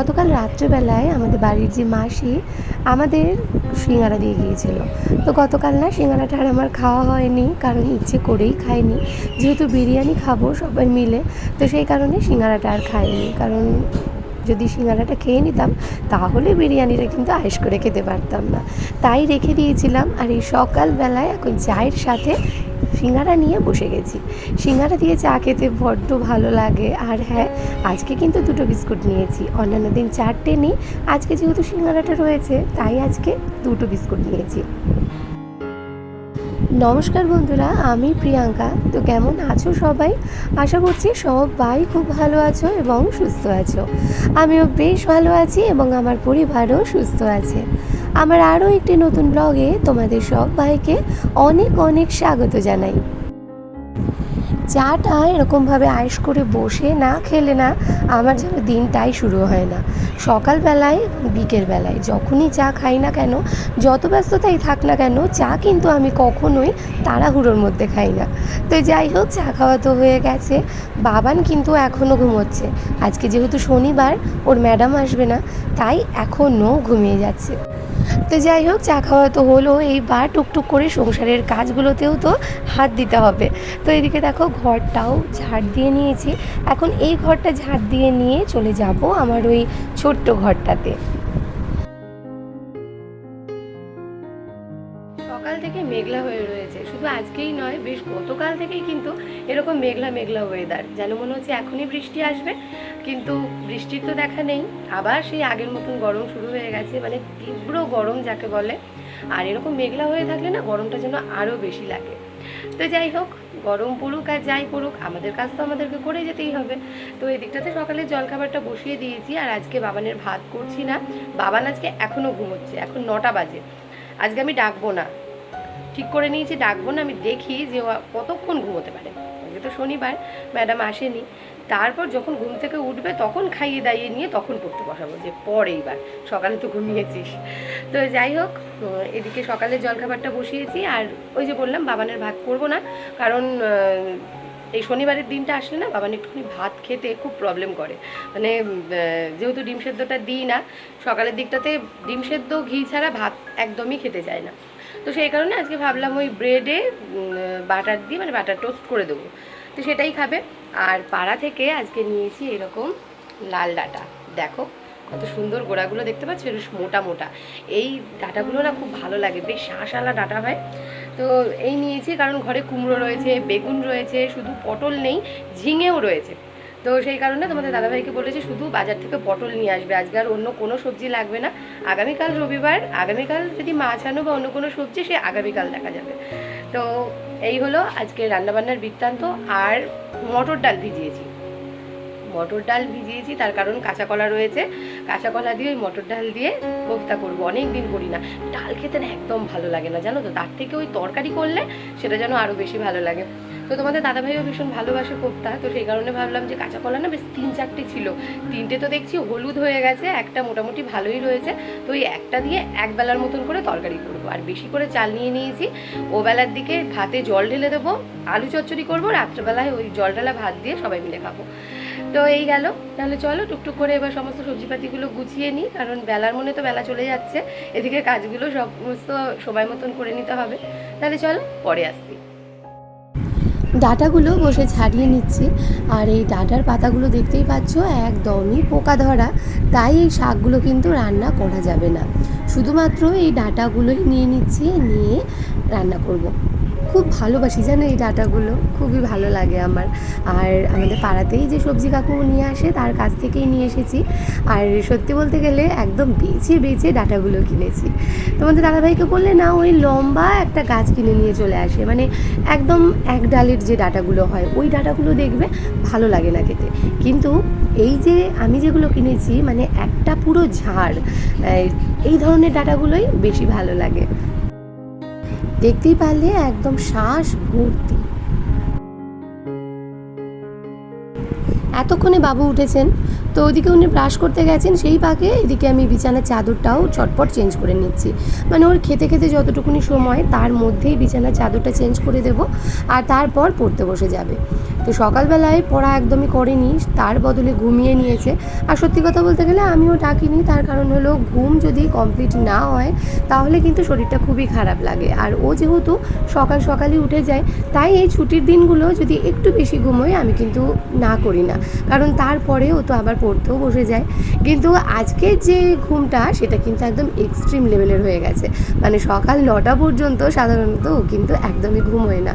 গতকাল রাত্রেবেলায় আমাদের বাড়ির যে মাসি আমাদের সিঙ্গারা দিয়ে গিয়েছিল। তো গতকাল না সিঙ্গারাটা আর আমার খাওয়া হয়নি, কারণ ইচ্ছে করেই খাইনি। যেহেতু বিরিয়ানি খাব সবাই মিলে, তো সেই কারণে সিঙ্গারাটা আর খাইনি, কারণ যদি সিঙ্গারাটা খেয়ে নিতাম, তাহলে বিরিয়ানিটা কিন্তু আয়েস করে খেতে পারতাম না। তাই রেখে দিয়েছিলাম আর এই সকালবেলায় এখন চায়ের সাথে সিঙ্গারা নিয়ে বসে গেছি। সিঙ্গারা দিয়ে চা খেতে বড্ড ভালো লাগে। আর হ্যাঁ আজকে কিন্তু দুটো বিস্কুট নিয়েছি। অন্যান্য দিন চারটে নিই। আজকে যেহেতু সিঙ্গারাটা রয়েছে, তাই আজকে দুটো বিস্কুট নিয়েছি। নমস্কার বন্ধুরা, আমি প্রিয়াঙ্কা। তো কেমন আছো সবাই? আশা করছি সবাই খুব ভালো আছো এবং সুস্থ আছো। আমিও বেশ ভালো আছি এবং আমার পরিবারও সুস্থ আছে। আমার আরও একটি নতুন ব্লগে তোমাদের সব ভাইকে অনেক অনেক স্বাগত জানাই। চাটা এরকমভাবে আয়েস করে বসে না খেলে না আমার যেন দিনটাই শুরু হয় না। সকালবেলায় বিকেলবেলায় যখনই চা খাই না কেন, যত ব্যস্ততাই থাক না কেন, চা কিন্তু আমি কখনোই তাড়াহুড়োর মধ্যে খাই না। তো যাই হোক, চা খাওয়া তো হয়ে গেছে। বাবান কিন্তু এখনও ঘুমোচ্ছে। আজকে যেহেতু শনিবার, ওর ম্যাডাম আসবে না, তাই এখনও ঘুমিয়ে যাচ্ছে। তো যাই হোক, চা খাওয়া তো হলো। এইবার টুকটুক করে সংসারের কাজগুলোতেও তো হাত দিতে হবে। তো এদিকে দেখো, ঘরটাও ঝাড় দিয়ে নিয়েছি। এখন এই ঘরটা ঝাড় দিয়ে নিয়ে চলে যাব আমার ওই ছোট্ট ঘরটাতে। সকাল থেকে মেঘলা হয়ে রয়েছে। শুধু আজকেই নয়, বেশ গতকাল থেকেই কিন্তু এরকম মেঘলা মেঘলা ওয়েদার যেন মনে হচ্ছে এখনই বৃষ্টি আসবে। কিন্তু বৃষ্টির তো দেখা নেই। আবার সেই আগের মতন গরম শুরু হয়ে গেছে মানে তীব্র গরম যাকে বলে। আর এরকম মেঘলা হয়ে থাকলে না গরমটা যেন আরও বেশি লাগে। তো যাই হোক, গরম পড়ুক আর যাই পড়ুক, আমাদের কাজ তো আমাদেরকে করে যেতেই হবে। তো এই দিকটাতে সকালে জলখাবারটা বসিয়ে দিয়েছি, আর আজকে বাবানের ভাত করছি না। বাবান আজকে এখনও ঘুমোচ্ছে, এখন নটা বাজে। আজকে আমি ডাকবো না। ঠিক করে নিয়েছি, ডাকবো না, আমি দেখি যে কতক্ষণ ঘুমোতে পারে। আজকে তো শনিবার, ম্যাডাম আসেনি। তারপর যখন ঘুম থেকে উঠবে তখন খাইয়ে দাইয়ে নিয়ে তখন পড়তে বসাবো যে পর এইবার, সকালে তো ঘুমিয়েছিস। তো যাই হোক এদিকে সকালে জলখাবারটা বসিয়েছি আর ওই যে বললাম বাবানের ভাত করব না, কারণ এই শনিবারের দিনটা আসলে না বাবান একটুখানি ভাত খেতে খুব প্রবলেম করে। মানে যেহেতু ডিম সেদ্ধটা দিই না, সকালের দিকটাতে ডিম সেদ্ধ, ঘি ছাড়া ভাত একদমই খেতে চায় না। তো সেই কারণে আজকে ভাবলাম ওই ব্রেডে বাটার দিয়ে মানে বাটার টোস্ট করে দেবো। তো সেটাই খাবে। আর পাড়া থেকে আজকে নিয়েছি এরকম লাল ডাটা। দেখো, কত সুন্দর গোড়াগুলো দেখতে পাচ্ছ? বেশ মোটা মোটা। এই ডাটাগুলো না খুব ভালো লাগে, বেশ শাঁসালা ডাটা হয়। তো এই নিয়েছি কারণ ঘরে কুমড়ো রয়েছে, বেগুন রয়েছে, শুধু পটল নেই, ঝিঙেও রয়েছে। তো সেই কারণে তোমাদের দাদাভাইকে বলেছি শুধু বাজার থেকে পটল নিয়ে আসবে। আজকে আর অন্য কোনো সবজি লাগবে না। আগামীকাল রবিবার, আগামীকাল যদি মাছ আনো বা অন্য কোনো সবজি, সে আগামীকাল দেখা যাবে। তো এই হলো আজকে রান্নাবান্নার বৃত্তান্ত আর মটর ডাল ভিজিয়েছি। মটর ডাল ভিজিয়েছি, তার কারণ কাঁচা কলা রয়েছে। কাঁচা কলা দিয়ে ওই মটর ডাল দিয়ে কোফতা করব অনেক দিন করি না। ডাল খেতে না একদম ভালো লাগে না, জানো তো? তার থেকে ওই তরকারি করলে সেটা যেন আরও বেশি ভালো লাগে। তো তোমাদের দাদাভাইও ভীষণ ভালোবাসে কোফতা, তো সেই কারণে ভাবলাম যে কাঁচা কলা না বেশ তিন চারটে ছিল। তিনটে তো দেখছি হলুদ হয়ে গেছে, একটা মোটামুটি ভালোই রয়েছে। তো ওই একটা দিয়ে এক বেলার মতন করে তরকারি করব। আর বেশি করে চাল নিয়ে নিয়েছি। ও বেলার দিকে ভাতে জল ঢেলে দেবো, আলু চচ্চড়ি করব, রাত্রেবেলায় ওই জল ঢালা ভাত দিয়ে সবাই মিলে খাব। তো এই গেল। তাহলে চলো টুকটুক করে এবার সমস্ত সবজিপাতিগুলো গুছিয়ে নিই, কারণ বেলার মনে তো বেলা চলে যাচ্ছে। এদিকে কাজগুলো সমস্ত সময় মতন করে নিতে হবে। তাহলে চলো পরে আসছি। ডাটাগুলো বসে ছাড়িয়ে নিচ্ছি, আর এই ডাটার পাতাগুলো দেখতেই পাচ্ছ, একদমই পোকা ধরা। তাই এই শাকগুলো কিন্তু রান্না করা যাবে না। শুধুমাত্র এই ডাটাগুলোই নিয়ে নিচ্ছি, নিয়ে রান্না করব। খুব ভালোবাসি, জানো এই ডাটাগুলো? খুবই ভালো লাগে আমার। আর আমাদের পাড়াতেই যে সবজি কাকু নিয়ে আসে, তার কাছ থেকেই নিয়ে এসেছি। আর সত্যি বলতে গেলে একদম বেছে বেছে ডাটাগুলো কিনেছি। তোমাদের দাদাভাইকে বললে না, ওই লম্বা একটা গাছ কিনে নিয়ে চলে আসে। মানে একদম এক ডালের যে ডাটাগুলো হয়, ওই ডাটাগুলো দেখবে ভালো লাগে না খেতে। কিন্তু এই যে আমি যেগুলো কিনেছি মানে একটা পুরো ঝাড়, এই ধরনের ডাটাগুলোই বেশি ভালো লাগে। দেখতেই পারলে একদম শ্বাস ভর্তি। এতক্ষণে বাবু উঠেছেন, তো ওদিকে উনি ব্রাশ করতে গেছেন, সেই পাকে এদিকে আমি বিছানার চাদরটাও চটপট চেঞ্জ করে নিচ্ছি। মানে ওর খেতে খেতে যতটুকুনি সময়, তার মধ্যেই বিছানার চাদরটা চেঞ্জ করে দেব, আর তারপর পড়তে বসে যাবে। তো সকালবেলায় পড়া একদমই করেনি, তার বদলে ঘুমিয়ে নিয়েছে। আর সত্যি কথা বলতে গেলে আমিও ডাকিনি, তার কারণ হলো ঘুম যদি কমপ্লিট না হয়, তাহলে কিন্তু শরীরটা খুবই খারাপ লাগে। আর ও যেহেতু সকাল সকালই উঠে যায়, তাই এই ছুটির দিনগুলো যদি একটু বেশি ঘুমোয়, আমি কিন্তু না করি না। কারণ তারপরে ও তো আবার পড়তেও বসে যায়। কিন্তু আজকের যে ঘুমটা, সেটা কিন্তু একদম এক্সট্রিম লেভেলের হয়ে গেছে। মানে সকাল নটা পর্যন্ত সাধারণত ও কিন্তু একদমই ঘুম হয় না।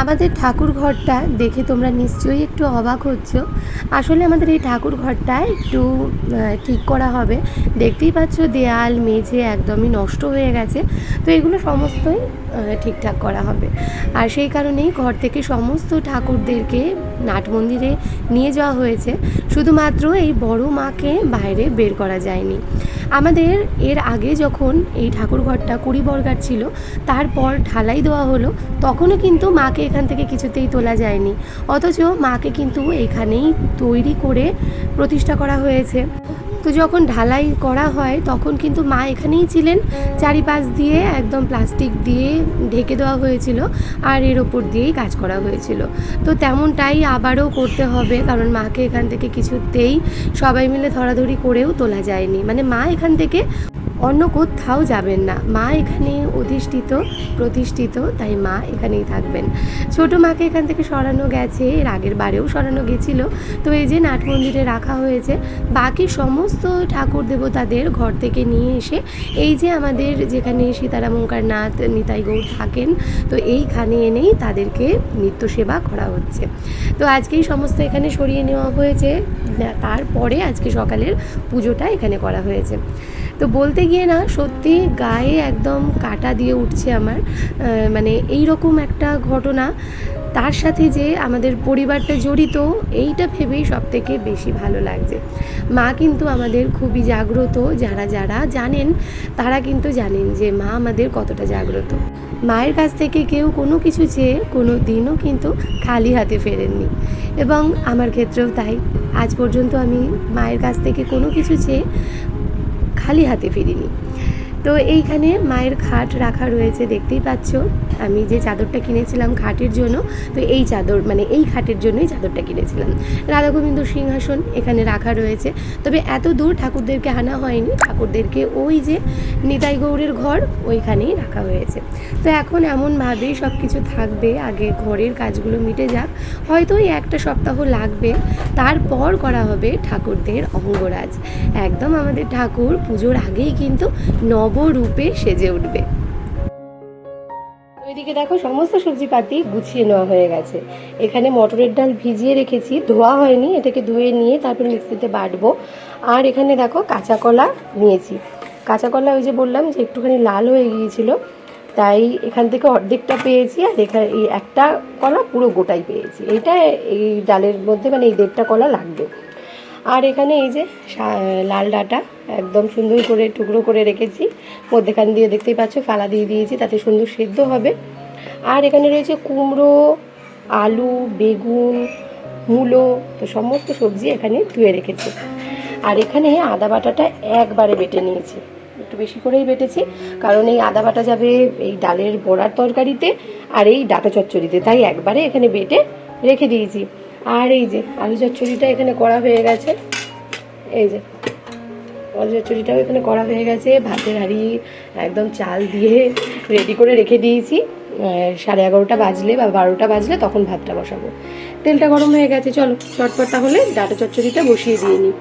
আমাদের ঠাকুর ঘরটা দেখে তোমরা নিশ্চয়ই একটু অবাক হচ্ছ। আসলে আমাদের এই ঠাকুর ঘরটা একটু ঠিক করা হবে। দেখতেই পাচ্ছ দেয়াল, মেঝে একদমই নষ্ট হয়ে গেছে। তো এগুলো সমস্তই ঠিকঠাক করা হবে। আর সেই কারণেই ঘর থেকে সমস্ত ঠাকুরদেরকে নাট মন্দিরে নিয়ে যাওয়া হয়েছে। শুধুমাত্র এই বড় মাকে বাইরে বের করা যায়নি। আমাদের এর আগে যখন এই ঠাকুর ঘরটা কুড়ি বর্গার ছিল, তারপর ঢালাই দেওয়া হলো, তখনও কিন্তু মাকে এখান থেকে কিছুতেই তোলা যায়নি। অথচ মাকে কিন্তু এখানেই তৈরি করে প্রতিষ্ঠা করা হয়েছে। তো যখন ঢালাই করা হয়, তখন কিন্তু মা এখানেই ছিলেন। চারিপাশ দিয়ে একদম প্লাস্টিক দিয়ে ঢেকে দেওয়া হয়েছিল আর এর ওপর দিয়েই কাজ করা হয়েছিল। তো তেমনটাই আবারও করতে হবে, কারণ মাকে এখান থেকে কিছুতেই সবাই মিলে ধরাধরি করেও তোলা যায়নি। মানে মা এখান থেকে অন্য কোথাও যাবেন না। মা এখানে অধিষ্ঠিত, প্রতিষ্ঠিত, তাই মা এখানেই থাকবেন। ছোট মাকে এখান থেকে সরানো গেছে, এর আগের বারেও সরানো গেছিল। তো এই যে নাট মন্দিরে রাখা হয়েছে, বাকি সমস্ত ঠাকুর দেবতাদের ঘর থেকে নিয়ে এসে, এই যে আমাদের যেখানে সীতারামঙ্কার নাথ, নিতাই গৌর থাকেন, তো এইখানে এনেই তাদেরকে নিত্য সেবা করা হচ্ছে। তো আজকেই সমস্ত এখানে সরিয়ে নেওয়া হয়েছে। তারপরে আজকে সকালের পুজোটা এখানে করা হয়েছে। তো বলতে গিয়ে না, সত্যি গায়ে একদম কাটা দিয়ে উঠছে আমার। মানে এই রকম একটা ঘটনা। তার সাথে যে আমাদের পরিবারটা জড়িত, এইটা ভেবেই সব থেকে বেশি ভালো লাগছে। মা কিন্তু আমাদের খুবই জাগ্রত। যারা যারা জানেন, তারা কিন্তু জানেন যে মা আমাদের কতটা জাগ্রত। মায়ের কাছ থেকে কেউ কোনো কিছু চেয়ে কোনো দিনও কিন্তু খালি হাতে ফেরেননি। এবং আমার ক্ষেত্রেও তাই। আজ পর্যন্ত আমি মায়ের কাছ থেকে কোনো কিছু চেয়ে খালি হাতে ফিরিনি। তো এইখানে মায়ের খাট রাখা রয়েছে, দেখতেই পাচ্ছ। আমি যে চাদরটা কিনেছিলাম খাটের জন্য, তো এই চাদর মানে এই খাটের জন্যই চাদরটা কিনেছিলাম। রাধা গোবিন্দ সিংহাসন এখানে রাখা রয়েছে। তবে এত দূর ঠাকুরদেরকে আনা হয়নি। ঠাকুরদেরকে ওই যে নিতাই গৌরের ঘর, ওইখানেই রাখা হয়েছে। তো এখন এমনভাবেই সব কিছু থাকবে, আগে ঘরের কাজগুলো মিটে যাক। হয়তো এই একটা সপ্তাহ লাগবে। তারপর করা হবে ঠাকুরদের অঙ্গরাজ। একদম আমাদের ঠাকুর পুজোর আগেই কিন্তু নবরূপে সেজে উঠবে। ওইদিকে দেখো সমস্ত সবজিপাতি গুছিয়ে নেওয়া হয়ে গেছে। এখানে মটরের ডাল ভিজিয়ে রেখেছি, ধোয়া হয়নি, এটাকে ধুয়ে নিয়ে তারপর মিক্সিতে বাটবো। আর এখানে দেখো কাঁচা কলা নিয়েছি। কাঁচা কলা ওই যে বললাম যে একটুখানি লাল হয়ে গিয়েছিল, তাই এখান থেকে অর্ধেকটা পেয়েছি আর এখানে এই একটা কলা পুরো গোটাই পেয়েছি। এটা এই ডালের মধ্যে মানে এই দেড়টা কলা লাগবে। আর এখানে এই যে লাল ডাঁটা একদম সুন্দর করে টুকরো করে রেখেছি। মধ্যেখান দিয়ে দেখতেই পাচ্ছ, ফালা দিয়ে দিয়েছি, তাতে সুন্দর সেদ্ধ হবে। আর এখানে রয়েছে কুমড়ো, আলু, বেগুন, মূলো, তো সমস্ত সবজি এখানে ধুয়ে রেখেছি। আর এখানে আদা বাটাটা একবারে বেটে নিয়েছি। একটু বেশি করেই বেটেছি, কারণ এই আদা বাটা যাবে এই ডালের বড়ার তরকারিতে আর এই ডাটা চচ্চড়িতে। তাই একবারে এখানে বেটে রেখে দিয়েছি। আর এই যে আলু চচ্চড়িটা এখানে করা হয়ে গেছে। এই যে আলু চচ্চড়িটাও এখানে করা হয়ে গেছে। ভাতের হাঁড়ি একদম চাল দিয়ে রেডি করে রেখে দিয়েছি। সাড়ে এগারোটা বাজলে বা বারোটা বাজলে তখন ভাতটা বসাবো। তেলটা গরম হয়ে গেছে, চলো, চটপট তাহলে ডাটা চচ্চড়িটা বসিয়ে দিয়ে নিই।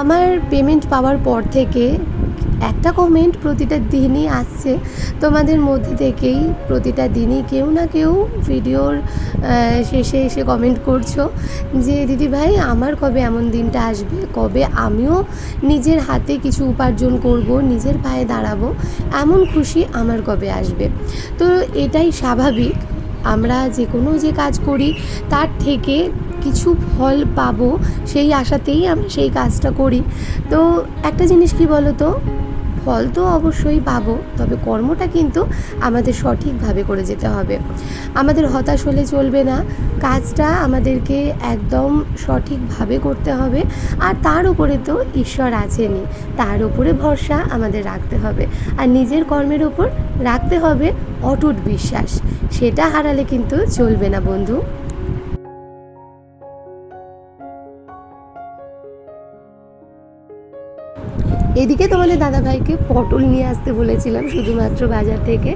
আমার পেমেন্ট পাওয়ার পর থেকে একটা কমেন্ট প্রতিটা দিনই আসছে। তোমাদের মধ্যে থেকেই প্রতিটা দিনই কেউ না কেউ ভিডিওর শেষে এসে কমেন্ট করছ যে, দিদি ভাই, আমার কবে এমন দিনটা আসবে? কবে আমিও নিজের হাতে কিছু উপার্জন করব, নিজের পায়ে দাঁড়াবো? এমন খুশি আমার কবে আসবে? তো এটাই স্বাভাবিক। আমরা যে কোনো যে কাজ করি, তার থেকে কিছু ফল পাবো, সেই আশাতেই আমরা সেই কাজটা করি। তো একটা জিনিস কি বলো তো ফল তো অবশ্যই পাবো, তবে কর্মটা কিন্তু আমাদের সঠিকভাবে করে যেতে হবে। আমাদের হতাশ হলে চলবে না, কাজটা আমাদেরকে একদম সঠিকভাবে করতে হবে, আর তার উপরে তো ঈশ্বর আছেনই, তার উপরে ভরসা আমাদের রাখতে হবে, আর নিজের কর্মের ওপর রাখতে হবে অটুট বিশ্বাস, সেটা হারালে কিন্তু চলবে না বন্ধু। এদিকে তোমাদের দাদাভাইকে পটল নিয়ে আসতে বলেছিলাম শুধুমাত্র বাজার থেকে।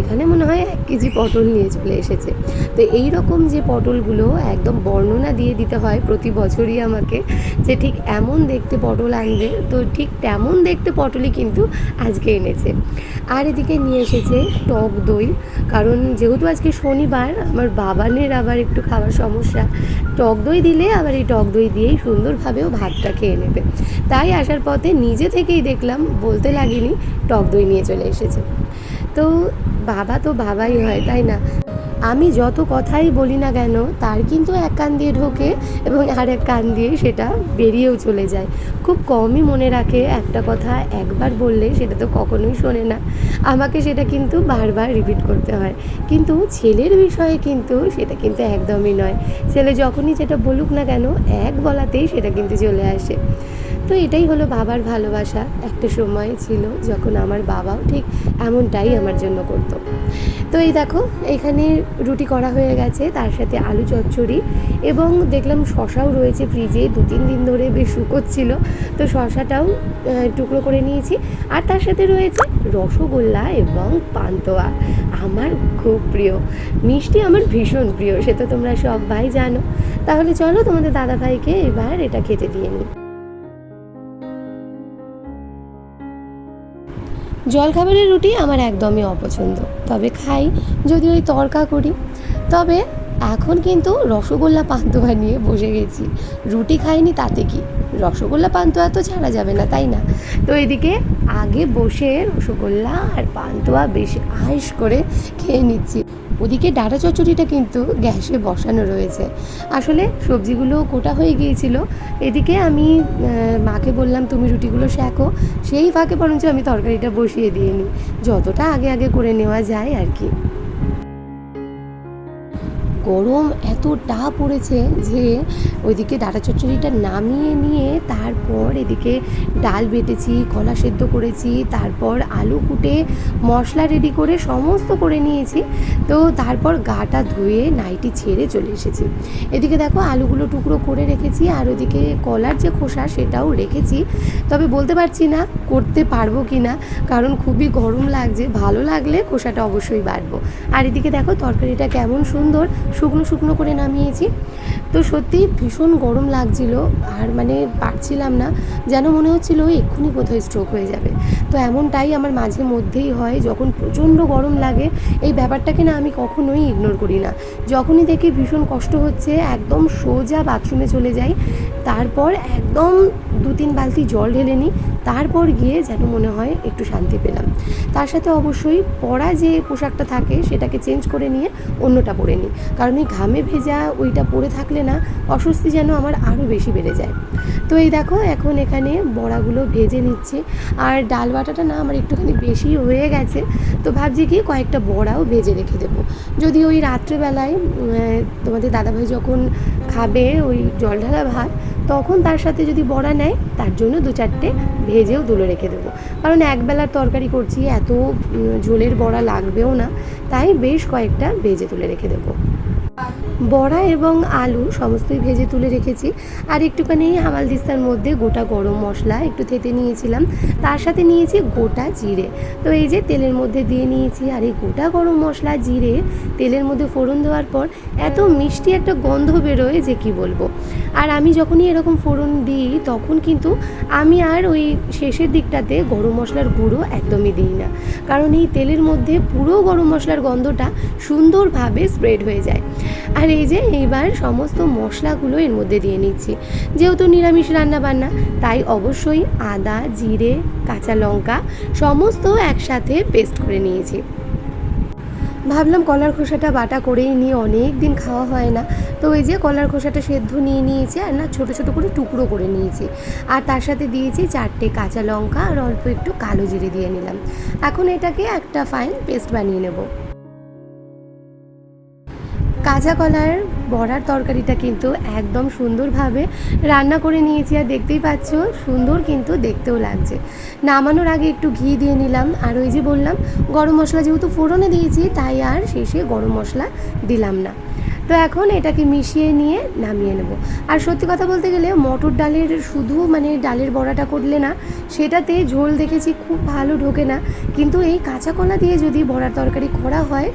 এখানে মনে হয় এক কেজি পটল নিয়ে চলে এসেছে। তো এই রকম যে পটলগুলো একদম বর্ণনা দিয়ে দিতে হয় প্রতি বছরই আমাকে, যে ঠিক এমন দেখতে পটল আনবে, তো ঠিক তেমন দেখতে পটলই কিন্তু আজকে এনেছে। আর এদিকে নিয়ে এসেছে টক দই, কারণ যেহেতু আজকে শনিবার, আমার বাবানের আবার একটু খাওয়ার সমস্যা। টক দই দিলে আবার এই টক দই দিয়েই সুন্দরভাবেও ভাতটা খেয়ে নেবে। তাই আসার পথে নিজে থেকেই দেখলাম, বলতে লাগিনি, টক দই নিয়ে চলে এসেছে। তো বাবা তো বাবাই হয়, তাই না? আমি যত কথাই বলি না কেন, তার কিন্তু এক কান দিয়ে ঢোকে এবং আর এক কান দিয়ে সেটা বেরিয়েও চলে যায়। খুব কমই মনে রাখে একটা কথা একবার বললে, সেটা তো কখনোই শোনে না। আমাকে সেটা কিন্তু বারবার রিপিট করতে হয়। কিন্তু ছেলের বিষয়ে কিন্তু সেটা কিন্তু একদমই নয়। ছেলে যখনই যেটা বলুক না কেন, এক বলাতেই সেটা কিন্তু চলে আসে। তো এটাই হলো বাবার ভালোবাসা। একটা সময় ছিল যখন আমার বাবাও ঠিক এমনটাই আমার জন্য করতো। তো এই দেখো, এখানে রুটি করা হয়ে গেছে, তার সাথে আলু চচ্চড়ি এবং দেখলাম শশাও রয়েছে ফ্রিজে, দু তিন দিন ধরে বেশ শুকোচ্ছিল। তো শশাটাও টুকরো করে নিয়েছি। আর তার সাথে রয়েছে রসগোল্লা এবং পান্তোয়া, আমার খুব প্রিয়। মিষ্টি আমার ভীষণ প্রিয়, সে তো তোমরা সবাই জানো। তাহলে চলো তোমাদের দাদা ভাইকে এবার এটা খেতে দিয়ে নিই জলখাবারের রুটি আমার একদমই অপছন্দ। তবে খাই যদি ওই তরকা করি। তবে এখন কিন্তু রসগোল্লা পান্তুয়া নিয়ে বসে গেছি। রুটি খাইনি তাতে কি? রসগোল্লা পান্তুয়া তো ছাড়া যাবে না, তাই না? তো এদিকে আগে বসে রসগোল্লা আর পান্তুয়া বেশ আয়েস করে খেয়ে নিচ্ছি। ওদিকে ডাটা চচ্চড়িটা কিন্তু গ্যাসে বসানো রয়েছে। আসলে সবজিগুলো কোটা হয়ে গিয়েছিল। এদিকে আমি মাকে বললাম, তুমি রুটিগুলো শেখো সেই ফাঁকে বরঞ্চ আমি তরকারিটা বসিয়ে দিয়ে নিই যতটা আগে আগে করে নেওয়া যায় আর কি। গরম এতটা পড়েছে যে ওইদিকে ডাটা চচ্চড়িটা নামিয়ে নিয়ে তারপর এদিকে ডাল বেটেছি, কলা সেদ্ধ করেছি, তারপর আলু কুটে, মশলা রেডি করে সমস্ত করে নিয়েছি। তো তারপর গাটা ধুয়ে নাইটি ছেড়ে চলে এসেছি। এদিকে দেখো আলুগুলো টুকরো করে রেখেছি আর ওদিকে কলার যে খোসা সেটাও রেখেছি। তবে বলতে পারছি না করতে পারব কি না কারণ খুবই গরম লাগছে, ভালো লাগলে খোসাটা অবশ্যই বাড়বো। আর এদিকে দেখো তরকারিটা কেমন সুন্দর শুকনো শুকনো করে নামিয়েছি। তো সত্যি ভীষণ গরম লাগছিল, আর মানে পারছিলাম না, যেন মনে হচ্ছিল এক্ষুনি কোথায় স্ট্রোক হয়ে যাবে। তো এমনটাই আমার মাঝে মধ্যেই হয়, যখন প্রচণ্ড গরম লাগে, এই ব্যাপারটাকে না আমি কখনোই ইগনোর করি না। যখনই দেখি ভীষণ কষ্ট হচ্ছে, একদম সোজা বাথরুমে চলে যাই, তারপর একদম দু তিন বালতি জল ঢেলে নিই, তারপর গিয়ে যেন মনে হয় একটু শান্তি পেলাম। তার সাথে অবশ্যই পরা যে পোশাকটা থাকে, সেটাকে চেঞ্জ করে নিয়ে অন্যটা পরে নিই। কারণ এই ঘামে ভেজা ওইটা পরে থাকলে না, অস্বস্তি যেন আমার আরও বেশি বেড়ে যায়। তো এই দেখো, এখন এখানে বড়াগুলো ভেজে নিচ্ছি। আর ডাল বাটাটা না আমার একটুখানি বেশি হয়ে গেছে, তো ভাবছি কি কয়েকটা বড়াও ভেজে রেখে দেবো। যদি ওই রাত্রেবেলায় তোমাদের দাদাভাই যখন খাবে ওই জল ঢালা ভাত, তখন তার সাথে যদি বড়া নেয়, তার জন্য দু চারটে ভেজেও তুলে রেখে দেবো। কারণ একবেলার তরকারি করছি, এত ঝোলের বড়া লাগবেও না, তাই বেশ কয়েকটা ভেজে তুলে রেখে দেবো। বড়া এবং আলু সমস্তই ভেজে তুলে রেখেছি। আর একটুখানি হামাল দিস্তার মধ্যে গোটা গরম মশলা একটু থেতে নিয়েছিলাম। তার সাথে নিয়েছি গোটা জিরে। তো এই যে তেলের মধ্যে দিয়ে নিয়েছি, আর এই গোটা গরম মশলা জিরে তেলের মধ্যে ফোড়ন দেওয়ার পর এত মিষ্টি একটা গন্ধ বেরোয় যে কি বলব। আর আমি যখনই এরকম ফোড়ন দিই, তখন কিন্তু আমি আর ওই শেষের দিকটাতে গরম মশলার গুঁড়ো একদমই দিই না। কারণ এই তেলের মধ্যে পুরো গরম মশলার গন্ধটা সুন্দরভাবে স্প্রেড হয়ে যায়। আর এই যে এইবার সমস্ত মশলাগুলো এর মধ্যে দিয়ে নিচ্ছি। যেহেতু নিরামিষ রান্না বান্না তাই অবশ্যই আদা, জিরে, কাঁচা লঙ্কা সমস্ত একসাথে পেস্ট করে নিয়েছি। ভাবলাম কলার খোসাটা বাটা করেই নিয়ে অনেক দিন খাওয়া হয় না। তো ওই যে কলার খোসাটা সেদ্ধ নিয়ে নিয়েছি আর না ছোটো ছোটো করে টুকরো করে নিয়েছি। আর তার সাথে দিয়েছি চারটে কাঁচা লঙ্কা আর অল্প একটু কালো জিরে দিয়ে নিলাম। এখন এটাকে একটা ফাইন পেস্ট বানিয়ে নেব। কাঁচা কলার বড়ার তরকারিটা কিন্তু একদম সুন্দরভাবে রান্না করে নিয়েছি আর দেখতেই পাচ্ছ, সুন্দর কিন্তু দেখতেও লাগছে। নামানোর আগে একটু ঘি দিয়ে নিলাম আর ওই যে বললাম, গরম মশলা যেহেতু ফোড়নে দিয়েছি, তাই আর শেষে গরম মশলা দিলাম না। তো এখন এটাকে মিশিয়ে নিয়ে নামিয়ে নেব। আর সত্যি কথা বলতে গেলে মটর ডালের শুধু মানে ডালের বড়াটা করলে না, সেটাতে ঝোল দেখেছি খুব ভালো ঢোকে না। কিন্তু এই কাঁচা কলা দিয়ে যদি বড়ার তরকারি করা হয়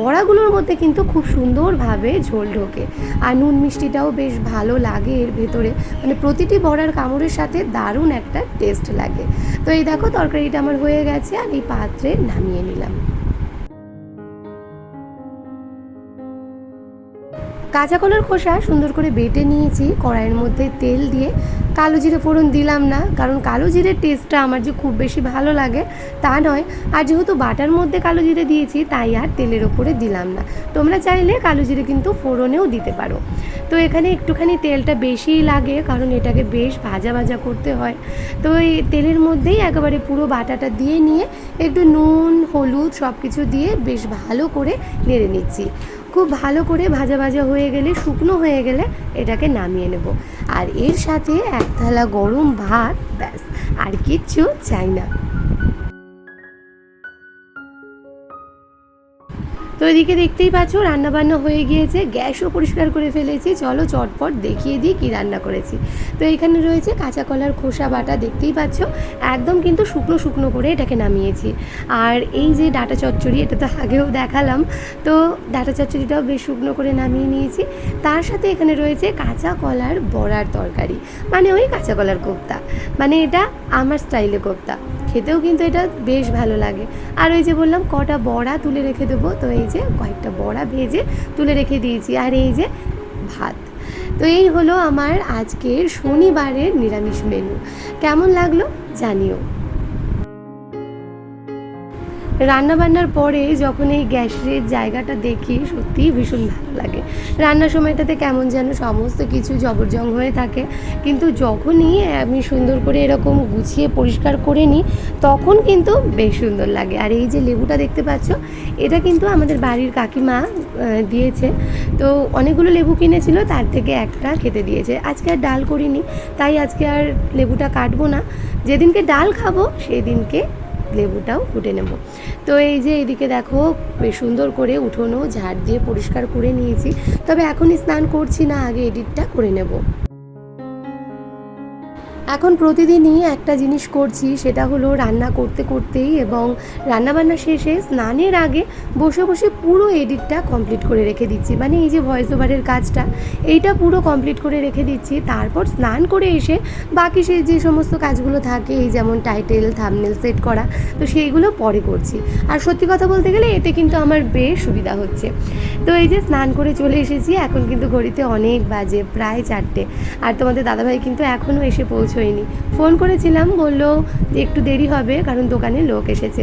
বড়াগুলোর মধ্যে কিন্তু খুব সুন্দরভাবে ঝোল ঢোকে। আর নুন মিষ্টিটাও বেশ ভালো লাগে এর ভেতরে। মানে প্রতিটি বড়ার কামড়ের সাথে দারুণ একটা টেস্ট লাগে। তো এই দেখো, তরকারিটা আমার হয়ে গেছে আর এই পাত্রে নামিয়ে নিলাম। কাঁচা কলার খোসা সুন্দর করে বেটে নিয়েছি, কড়াইয়ের মধ্যে তেল দিয়ে। কালো জিরে ফোড়ন দিলাম না, কারণ কালো জিরের টেস্টটা আমার যে খুব বেশি ভালো লাগে, তা নয়। আর যেহেতু বাটার মধ্যে কালো জিরে দিয়েছি, তাই আর তেলের ওপরে দিলাম না। তোমরা চাইলে কালো জিরে কিন্তু ফোড়নেও দিতে পারো। তো এখানে একটুখানি তেলটা বেশিই লাগে, কারণ এটাকে বেশ ভাজা ভাজা করতে হয়। তো এই তেলের মধ্যেই একেবারে পুরো বাটাটা দিয়ে নিয়ে, একটু নুন, হলুদ সব কিছু দিয়ে বেশ ভালো করে নেড়ে নিচ্ছি। খুব ভালো করে ভাজা ভাজা হয়ে গেলে, শুকনো হয়ে গেলে এটাকে নামিয়ে নেব। আর এর সাথে এক থালা গরম ভাত, ব্যাস। আর কিচ্ছু চাই না। তো এদিকে দেখতেই পাচ্ছ রান্না বান্না হয়ে গিয়েছে, গ্যাসও পরিষ্কার করে ফেলেছি। চলো চটপট দেখিয়ে দিই কী রান্না করেছি। তো এখানে রয়েছে কাঁচা কলার খোসা বাটা, দেখতেই পাচ্ছ? একদম কিন্তু শুকনো শুকনো করে এটাকে নামিয়েছি। আর এই যে ডাটা চচ্চড়ি, এটা তো আগেও দেখালাম, তো ডাটা চচ্চড়িটাও বেশ শুকনো করে নামিয়ে নিয়েছি। তার সাথে এখানে রয়েছে কাঁচা কলার বড়ার তরকারি মানে ওই কাঁচা কলার কোপ্তা মানে এটা আমার স্টাইলে কোপ্তা। খেতেও কিন্তু এটা বেশ ভালো লাগে। আর ওই যে বললাম, কটা বড়া তুলে রেখে দেবো। তো এই যে কয়েকটা বড়া ভেজে তুলে রেখে দিয়েছি। আর এই যে ভাত। তো এই হলো আমার আজকের শনিবারের নিরামিষ মেনু কেমন লাগল জানিও। রান্না বান্নার পরে যখন এই গ্যাসের জায়গাটা দেখি সত্যিই ভীষণ ভালো লাগে। রান্নার সময়টাতে কেমন যেন সমস্ত কিছু জবরজং হয়ে থাকে। কিন্তু যখনই আমি সুন্দর করে এরকম গুছিয়ে পরিষ্কার করে নিই, তখন কিন্তু বেশ সুন্দর লাগে। আর এই যে লেবুটা দেখতে পাচ্ছ, এটা কিন্তু আমাদের বাড়ির কাকিমা দিয়েছে। তো অনেকগুলো লেবু কিনেছিল, তার থেকে একটা খেতে দিয়েছে। আজকে আর ডাল করিনি, তাই আজকে আর লেবুটা কাটবো না। যেদিনকে ডাল খাব সেই দিনকে লেবুটাও কুটে নেব। তো এই যে এদিকে দেখো সুন্দর করে উঠোনো ঝাড় দিয়ে পরিষ্কার করে নিয়েছি। তবে এখনই স্নান করছি না, আগে এডিটটা করে নেব। এখন প্রতিদিনই একটা জিনিস করছি, সেটা হলো রান্না করতে করতেই এবং রান্নাবান্না শেষে স্নানের আগে বসে বসে পুরো এডিটটা কমপ্লিট করে রেখে দিচ্ছি। মানে এই যে ভয়েস ওভারের কাজটা, এইটা পুরো কমপ্লিট করে রেখে দিচ্ছি। তারপর স্নান করে এসে বাকি সেই যে সমস্ত কাজগুলো থাকে, এই যেমন টাইটেল থামনেল সেট করা, তো সেইগুলো পরে করছি। আর সত্যি কথা বলতে গেলে এতে কিন্তু আমার বেশ সুবিধা হচ্ছে। তো এই যে স্নান করে চলে এসেছি, এখন কিন্তু ঘড়িতে অনেক বাজে, প্রায় চারটে। আর তোমাদের দাদাভাই কিন্তু এখনও এসে পৌঁছোয়নি ফোন করেছিলাম, বলল যে একটু দেরি হবে কারণ দোকানে লোক এসেছে।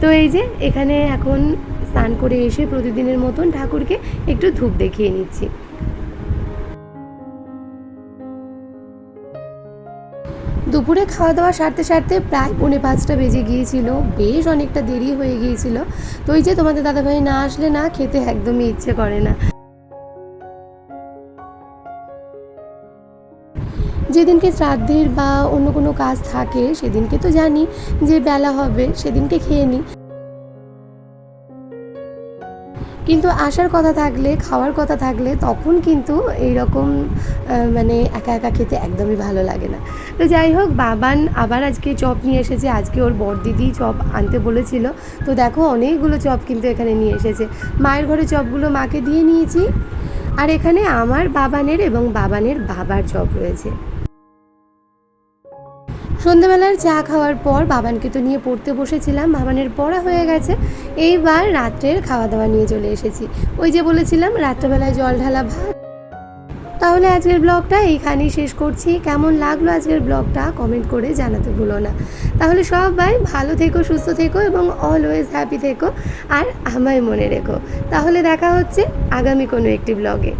তো এই যে এখানে এখন স্নান করে এসে প্রতিদিনের মতন ঠাকুরকে একটু ধূপ দেখিয়ে নিচ্ছি। দুপুরে খাওয়া দাওয়া সারতে সারতে প্রায় পৌনে পাঁচটা বেজে গিয়েছিল। বেশ অনেকটা দেরি হয়ে গিয়েছিল। তো ওই যে তোমাদের দাদাভাই না আসলে না খেতে একদমই ইচ্ছে করে না। যেদিনকে শ্রাদ্ধের বা অন্য কোনো কাজ থাকে, সেদিনকে তো জানি যে বেলা হবে, সেদিনকে খেয়ে নিই। কিন্তু আসার কথা থাকলে, খাওয়ার কথা থাকলে তখন কিন্তু এইরকম মানে একা একা খেতে একদমই ভালো লাগে না। তো যাই হোক, বাবান আবার আজকে চপ নিয়ে এসেছে। আজকে ওর বড়দিদি চপ আনতে বলেছিল। তো দেখো অনেকগুলো চপ কিন্তু এখানে নিয়ে এসেছে। মায়ের ঘরে চপগুলো মাকে দিয়ে নিয়েছি। আর এখানে আমার বাবানের এবং বাবানের বাবার চপ রয়েছে। সন্ধ্যাবেলার চা খাওয়ার পর বাবানকে তো নিয়ে পড়তে বসেছিলাম। বাবানের পড়া হয়ে গেছে। এইবার রাত্রের খাওয়া দাওয়া নিয়ে চলে এসেছি। ওই যে বলেছিলাম, রাত্রেবেলায় জল ঢালা ভাত। তাহলে আজকের ব্লগটা এইখানেই শেষ করছি। কেমন লাগল আজকের ব্লগটা কমেন্ট করে জানাতে ভুলো না। তাহলে সবাই ভালো থেকো, সুস্থ থেকো এবং অলওয়েজ হ্যাপি থেকো। আর আমায় মনে রেখো। তাহলে দেখা হচ্ছে আগামী কোনো একটি ব্লগে।